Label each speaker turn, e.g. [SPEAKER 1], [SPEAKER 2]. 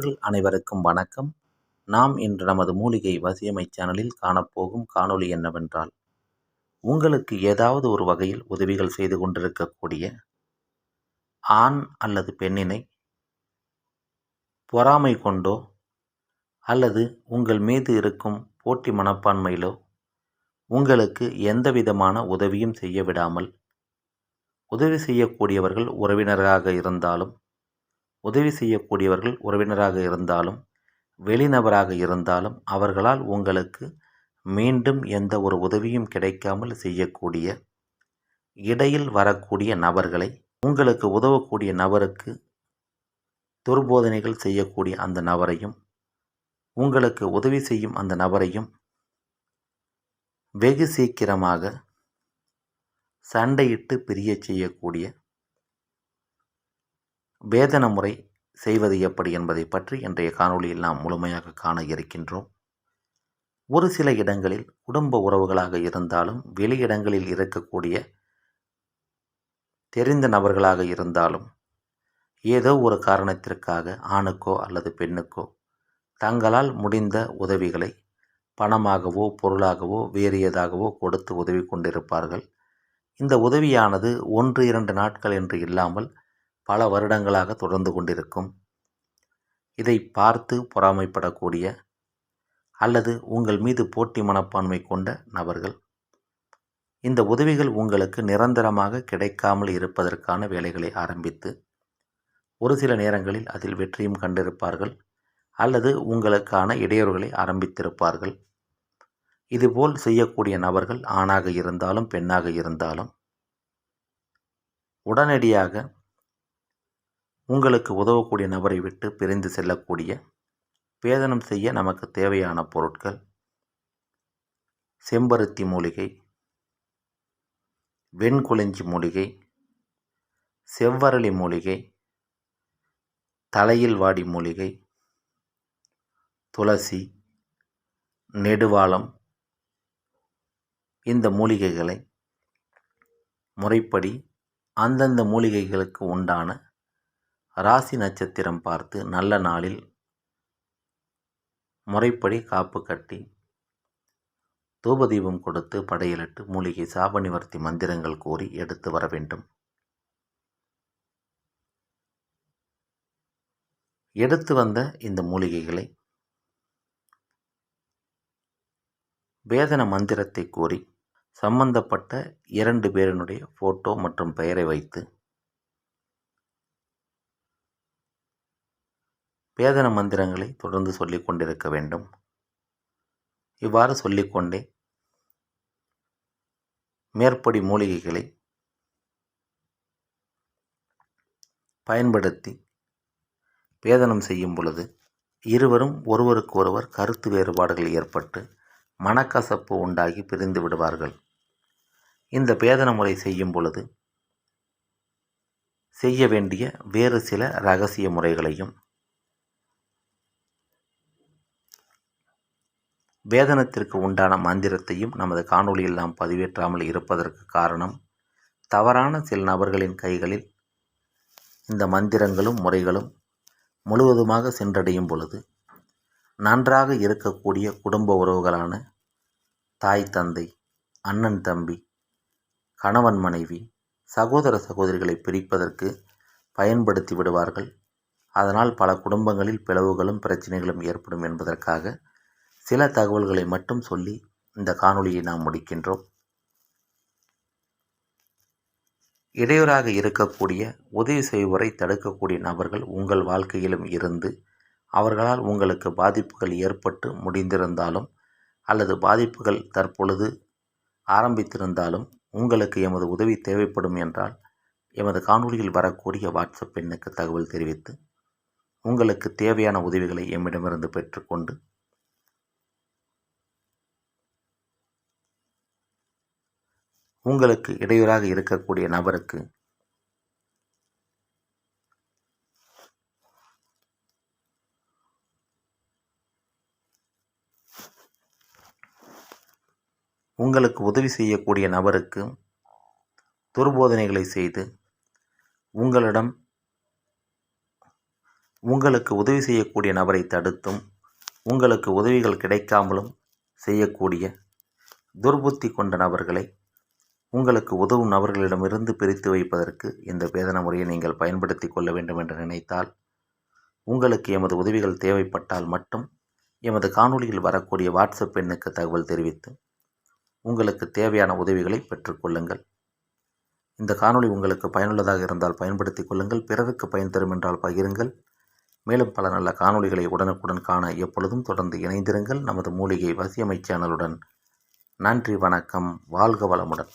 [SPEAKER 1] நேயர்கள் அனைவருக்கும் வணக்கம். நாம் இன்று நமது மூலிகை வசியமை சேனலில் காணப்போகும் காணொளி என்னவென்றால் உங்களுக்கு ஏதாவது ஒரு வகையில் உதவிகள் செய்து கொண்டிருக்கக்கூடிய ஆண் அல்லது பெண்ணினை பொறாமை கொண்டோ அல்லது உங்கள் மீது இருக்கும் போட்டி மனப்பான்மையிலோ உங்களுக்கு எந்த விதமான உதவியும் செய்ய விடாமல் உதவி செய்யக்கூடியவர்கள் உறவினராக இருந்தாலும் உதவி செய்யக்கூடியவர்கள் உறவினராக இருந்தாலும் வெளிநபராக இருந்தாலும் அவர்களால் உங்களுக்கு மீண்டும் எந்த ஒரு உதவியும் கிடைக்காமல் செய்யக்கூடிய இடையில் வரக்கூடிய நபர்களை உங்களுக்கு உதவக்கூடிய நபருக்கு துர்போதனைகள் செய்யக்கூடிய அந்த நபரையும் உங்களுக்கு உதவி செய்யும் அந்த நபரையும் வெகு சீக்கிரமாக சண்டையிட்டு பிரியச் செய்யக்கூடிய வேதன முறை செய்வது எப்படி என்பதை பற்றி இன்றைய காணொளியில் நாம் முழுமையாக காண இருக்கின்றோம். ஒரு சில இடங்களில் குடும்ப உறவுகளாக இருந்தாலும் வெளியிடங்களில் இருக்கக்கூடிய தெரிந்த நபர்களாக இருந்தாலும் ஏதோ ஒரு காரணத்திற்காக ஆணுக்கோ அல்லது பெண்ணுக்கோ தங்களால் முடிந்த உதவிகளை பணமாகவோ பொருளாகவோ வேறு ஏதாகவோ கொடுத்து உதவி கொண்டிருப்பார்கள். இந்த உதவியானது ஒன்று இரண்டு நாட்கள் என்று இல்லாமல் பல வருடங்களாக தொடர்ந்து கொண்டிருக்கும். இதை பார்த்து பொறாமைப்படக்கூடிய அல்லது உங்கள் மீது போட்டி மனப்பான்மை கொண்ட நபர்கள் இந்த உதவிகள் உங்களுக்கு நிரந்தரமாக கிடைக்காமல் இருப்பதற்கான வேலைகளை ஆரம்பித்து ஒரு சில நேரங்களில் அதில் வெற்றியும் கண்டிருப்பார்கள் அல்லது உங்களுக்கான இடையூறுகளை ஆரம்பித்திருப்பார்கள். இதுபோல் செய்யக்கூடிய நபர்கள் ஆணாக இருந்தாலும் பெண்ணாக இருந்தாலும் உடனடியாக உங்களுக்கு உதவக்கூடிய நபரை விட்டு பிரிந்து செல்லக்கூடிய பேதனம் செய்ய நமக்கு தேவையான பொருட்கள் செம்பருத்தி மூலிகை வெண்குளிஞ்சி மூலிகை செவ்வரளி மூலிகை தலையில் வாடி மூலிகை துளசி நெடுவாளம் இந்த மூலிகைகளை முறைப்படி அந்தந்த மூலிகைகளுக்கு உண்டான ராசி நட்சத்திரம் பார்த்து நல்ல நாளில் முறைப்படி காப்பு கட்டி தூபதீபம் கொடுத்து படையலிட்டு மூலிகை சாபநிவர்த்தி மந்திரங்கள் கூறி எடுத்து வர வேண்டும். எடுத்து வந்த இந்த மூலிகைகளை வேதன மந்திரத்தை கூறி சம்பந்தப்பட்ட இரண்டு பேரினுடைய ஃபோட்டோ மற்றும் பெயரை வைத்து வேதன மந்திரங்களை தொடர்ந்து சொல்லிக் கொண்டிருக்க வேண்டும். இவ்வாறு சொல்லிக்கொண்டே மேற்படி மூலிகைகளை பயன்படுத்தி வேதனம் செய்யும் பொழுது இருவரும் ஒருவருக்கு ஒருவர் கருத்து வேறுபாடுகள் ஏற்பட்டு மனக்கசப்பு உண்டாகி பிரிந்து விடுவார்கள். இந்த பேதன முறை செய்யும் பொழுது செய்ய வேண்டிய வேறு சில ரகசிய முறைகளையும் வேதனத்திற்கு உண்டான மந்திரத்தையும் நமது காணொளியில் நாம் பதிவேற்றாமல் இருப்பதற்கு காரணம் தவறான சில நபர்களின் கைகளில் இந்த மந்திரங்களும் முறைகளும் முழுவதுமாக சென்றடையும் பொழுது நன்றாக இருக்கக்கூடிய குடும்ப உறவுகளான தாய் தந்தை அண்ணன் தம்பி கணவன் மனைவி சகோதர சகோதரிகளை பிரிப்பதற்கு பயன்படுத்தி விடுவார்கள். அதனால் பல குடும்பங்களில் பிளவுகளும் பிரச்சனைகளும் ஏற்படும் என்பதற்காக சில தகவல்களை மட்டும் சொல்லி இந்த காணொளியை நாம் முடிக்கின்றோம். இடையூறாக இருக்கக்கூடிய உதவி செய்வோரை தடுக்கக்கூடிய நபர்கள் உங்கள் வாழ்க்கையிலும் இருந்து அவர்களால் உங்களுக்கு பாதிப்புகள் ஏற்பட்டு முடிந்திருந்தாலும் அல்லது பாதிப்புகள் தற்பொழுது ஆரம்பித்திருந்தாலும் உங்களுக்கு எமது உதவி தேவைப்படும் என்றால் எமது காணொலியில் வரக்கூடிய வாட்ஸ்அப் எண்ணுக்கு தகவல் தெரிவித்து உங்களுக்கு தேவையான உதவிகளை எம்மிடமிருந்து பெற்றுக்கொண்டு உங்களுக்கு இடையூறாக இருக்கக்கூடிய நபருக்கு உங்களுக்கு உதவி செய்யக்கூடிய நபருக்கு துர்போதனைகளை செய்து உங்களிடம் உங்களுக்கு உதவி செய்யக்கூடிய நபரை தடுத்தும் உங்களுக்கு உதவிகள் கிடைக்காமலும் செய்யக்கூடிய துர்புத்தி கொண்ட நபர்களை உங்களுக்கு உதவும் நபர்களிடமிருந்து பிரித்து வைப்பதற்கு இந்த வேதன முறையை நீங்கள் பயன்படுத்தி கொள்ள வேண்டும் என்று நினைத்தால் உங்களுக்கு எமது உதவிகள் தேவைப்பட்டால் மட்டும் எமது காணொளியில் வரக்கூடிய வாட்ஸ்அப் எண்ணுக்கு தகவல் தெரிவித்து உங்களுக்கு தேவையான உதவிகளை பெற்றுக்கொள்ளுங்கள் இந்த காணொளி உங்களுக்கு பயனுள்ளதாக இருந்தால் பயன்படுத்திக் கொள்ளுங்கள் பிறருக்கு பயன் தரும் என்றால் பகிருங்கள். மேலும் பல நல்ல காணொளிகளை உடனுக்குடன் காண எப்பொழுதும் தொடர்ந்து இணைந்திருங்கள். நமது மூலிகை வசியமை சேனலுடன் நன்றி வணக்கம் வாழ்க வளமுடன்.